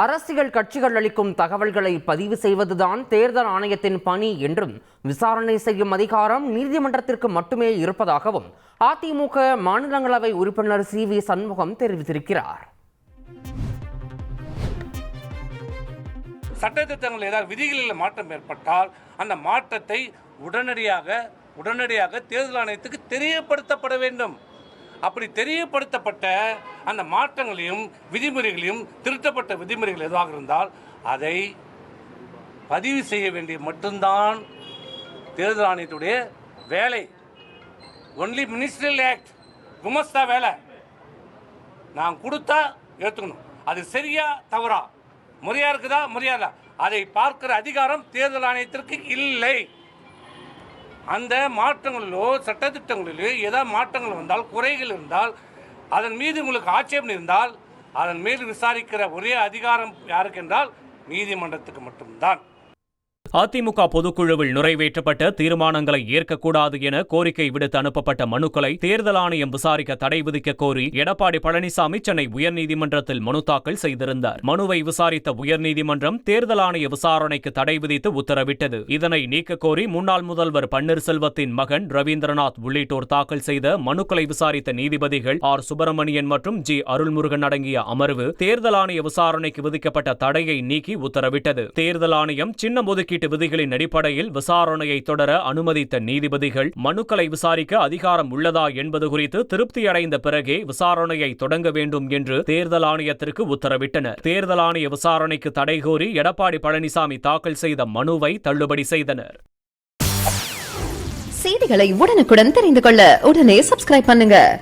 அரசியல் கட்சிகள் அளிக்கும் தகவல்களை பதிவு செய்வதுதான் தேர்தல் ஆணையத்தின் பணி என்றும் விசாரணை செய்யும் அதிகாரம் நீதிமன்றத்திற்கு மட்டுமே இருப்பதாகவும் அதிமுக மாநிலங்களவை உறுப்பினர் சி வி சண்முகம் தெரிவித்திருக்கிறார். சட்டத்திட்டங்கள் ஏதாவது விதிகளில் மாற்றம் ஏற்பட்டால் அந்த மாற்றத்தை உடனடியாக உடனடியாக தேர்தல் ஆணையத்துக்கு தெரியப்படுத்தப்பட வேண்டும். அப்படி தெரியப்படுத்தப்பட்ட அந்த மாற்றங்களையும் விதிமுறைகளையும் திருத்தப்பட்ட விதிமுறைகள் எதுவாக இருந்தால் அதை பதிவு செய்ய வேண்டிய மட்டும்தான் தேர்தல் ஆணையத்துடைய வேலை. ஒன்லி மினிஸ்ட்ரியல் ஆக்ட் விமர்சா வேலை. நான் கொடுத்தா ஏற்றுக்கணும் அது சரியா தவறா? முறையா இருக்குதா? முறையாதா அதை பார்க்கிற அதிகாரம் தேர்தல் ஆணையத்திற்கு இல்லை. அந்த மாற்றங்களிலோ சட்டத்திட்டங்களிலோ ஏதாவது மாற்றங்கள் வந்தால் குறைகள் இருந்தால் அதன் மீது உங்களுக்கு ஆட்சேபம் இருந்தால் அதன் மீது விசாரிக்கிற ஒரே அதிகாரம் யாருக்கு என்றால் நீதிமன்றத்துக்கு மட்டும்தான். அதிமுக பொதுக்குழுவில் நிறைவேற்றப்பட்ட தீர்மானங்களை ஏற்கக்கூடாது என கோரிக்கை விடுத்து அனுப்பப்பட்ட மனுக்களை தேர்தல் ஆணையம் விசாரிக்க தடை விதிக்க கோரி எடப்பாடி பழனிசாமி சென்னை உயர்நீதிமன்றத்தில் மனு தாக்கல் செய்திருந்தார். மனுவை விசாரித்த உயர்நீதிமன்றம் தேர்தல் ஆணைய விசாரணைக்கு தடை விதித்து உத்தரவிட்டது. இதனை நீக்க கோரி முன்னாள் முதல்வர் பன்னீர்செல்வத்தின் மகன் ரவீந்திரநாத் உள்ளிட்டோர் தாக்கல் செய்த மனுக்களை விசாரித்த நீதிபதிகள் ஆர். சுப்பிரமணியன் மற்றும் ஜி. அருள்முருகன் அடங்கிய அமர்வு தேர்தல் ஆணைய விசாரணைக்கு விதிக்கப்பட்ட தடையை நீக்கி உத்தரவிட்டது. தேர்தல் ஆணையம் சின்ன ஒதுக்கீட்டு விதிகளின் அடிப்படையில் விசாரணையை தொடர அனுமதித்த நீதிபதிகள் மனுக்களை விசாரிக்க அதிகாரம் உள்ளதா என்பது குறித்து திருப்தியடைந்த பிறகே விசாரணையை தொடங்க வேண்டும் என்று தேர்தல் ஆணையத்திற்கு உத்தரவிட்டனர். தேர்தல் ஆணைய விசாரணைக்கு தடை கோரி எடப்பாடி பழனிசாமி தாக்கல் செய்த மனுவை தள்ளுபடி செய்தனர். செய்திகளை உடனுக்குடன் தெரிந்து கொள்ள உடனே சப்ஸ்கிரைப் பண்ணுங்க.